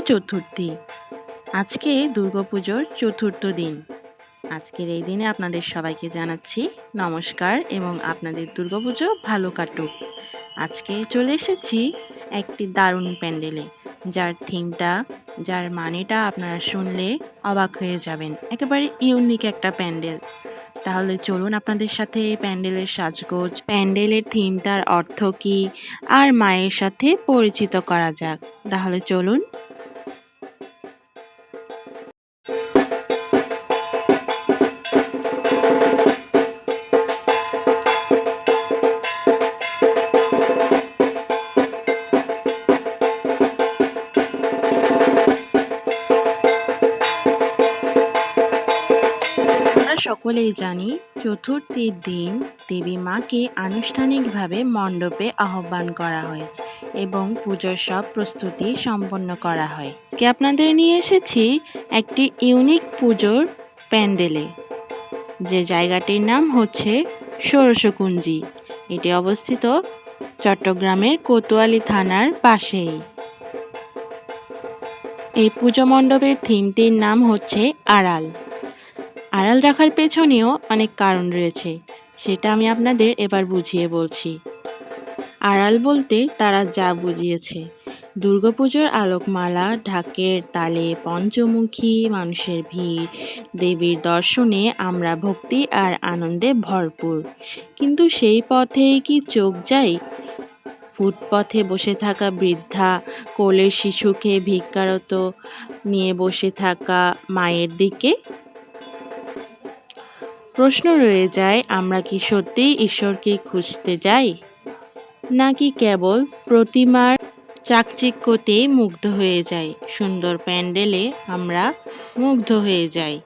চতুর্থী। আজকে দুর্গাপুজোর চতুর্থ দিন। আজকের এই দিনে আপনাদের সবাইকে জানাচ্ছি নমস্কার এবং আপনাদের দুর্গাপুজো ভালো কাটুক। আজকে চলে এসেছি একটি দারুণ প্যান্ডেলে। যার থিমটা যার মানেটা আপনারা শুনলে অবাক হয়ে যাবেন। একেবারে ইউনিক একটা প্যান্ডেল। তাহলে চলুন আপনাদের সাথে প্যান্ডেলের সাজগোজ, প্যান্ডেলের থিমটার অর্থ কি, আর মায়ের সাথে পরিচিত করা যাক। তাহলে চলুন। সকলেই জানি চতুর্থীর দিন দেবী মাকে আনুষ্ঠানিকভাবে মণ্ডপে আহ্বান করা হয় এবং পুজোর সব প্রস্তুতি সম্পন্ন করা হয়। কে আপনাদের নিয়ে এসেছি একটি ইউনিক পুজোর প্যান্ডেলে, যে জায়গাটির নাম হচ্ছে ষোড়শকুঞ্জি। এটি অবস্থিত চট্টগ্রামের কোতোয়ালি থানার পাশেই। এই পুজো মণ্ডপের থিমটির নাম হচ্ছে আড়াল। আড়াল রাখার পেছনেও অনেক কারণ রয়েছে, সেটা আমি আপনাদের এবার বুঝিয়ে বলছি। আড়াল বলতে তারা যা বুঝিয়েছে, দুর্গাপুজোর আলোকমালা, ঢাকের তালে পঞ্চমুখী, মানুষের ভিড়, দেবীর দর্শনে আমরা ভক্তি আর আনন্দে ভরপুর। কিন্তু সেই পথে কি চোখ যায়? ফুটপথে বসে থাকা বৃদ্ধা, কোলের শিশুকে ভিক্ষারত নিয়ে বসে থাকা মায়ের দিকে? প্রশ্ন রয়ে যায়, আমরা কি সত্যিই ঈশ্বরকে খুঁজতে যাই? নাকি কেবল প্রতিমার চাকচিক্যতে মুগ্ধ হয়ে যাই? সুন্দর প্যান্ডেলে আমরা মুগ্ধ হয়ে যাই।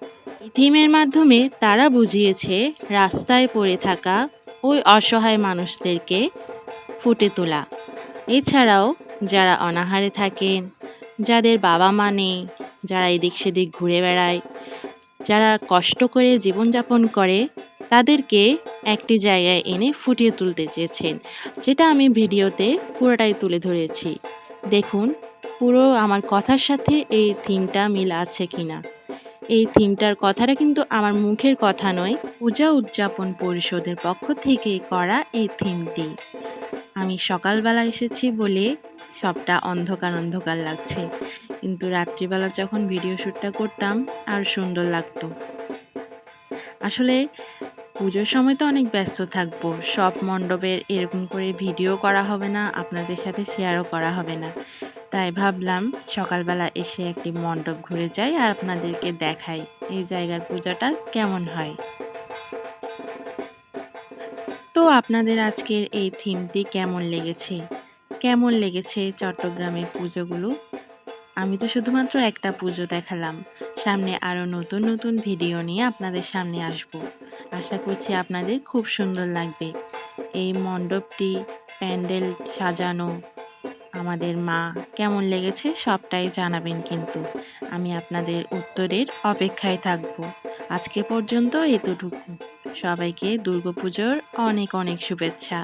থিমের মাধ্যমে তারা বুঝিয়েছে, রাস্তায় পড়ে থাকা ওই অসহায় মানুষদেরকে ফুটে তোলা। এছাড়াও যারা অনাহারে থাকেন, যাদের বাবা মা নেই, যারা এদিক সেদিক ঘুরে বেড়ায় যারা কষ্ট করে জীবনযাপন করে, তাদেরকে একটি জায়গায় এনে ফুটিয়ে তুলতে চেয়েছেন, যেটা আমি ভিডিওতে পুরোটাই তুলে ধরেছি। দেখুন, পুরো আমার কথার সাথে এই থিমটা মিল আছে কিনা। এই থিমটার কথাটা কিন্তু আমার মুখের কথা নয়, পূজা উদযাপন পরিষদের পক্ষ থেকে করা এই থিমটি। আমি সকালবেলা এসেছি বলে সবটা অন্ধকার অন্ধকার লাগছে। কিন্তু রাত্রিবেলা যখন ভিডিও শ্যুটটা করতাম, আর সুন্দর লাগতো। আসলে পুজোর সময় তো অনেক ব্যস্ত থাকব। সব মণ্ডপের এরকম করে ভিডিও করা হবে না, আপনাদের সাথে শেয়ারও করা হবে না। তাই ভাবলাম, সকালবেলা এসে একটি মণ্ডপ ঘুরে যাই আর আপনাদেরকে দেখাই এই জায়গার পূজাটা কেমন হয়। তো আপনাদের আজকের এই থিমটি কেমন লেগেছে? কেমন লেগেছে চট্টগ্রামের পুজোগুলো? আমি তো শুধুমাত্র একটা পুজো দেখালাম। সামনে আরও নতুন নতুন ভিডিও নিয়ে আপনাদের সামনে আসব। আশা করছি আপনাদের খুব সুন্দর লাগবে। এই মণ্ডপটি, প্যান্ডেল সাজানো, আমাদের মা কেমন লেগেছে সবটাই জানাবেন কিন্তু। আমি আপনাদের উত্তরের অপেক্ষায় থাকব। আজকে পর্যন্ত এতটুকু। সবাইকে দুর্গাপুজোর অনেক অনেক শুভেচ্ছা।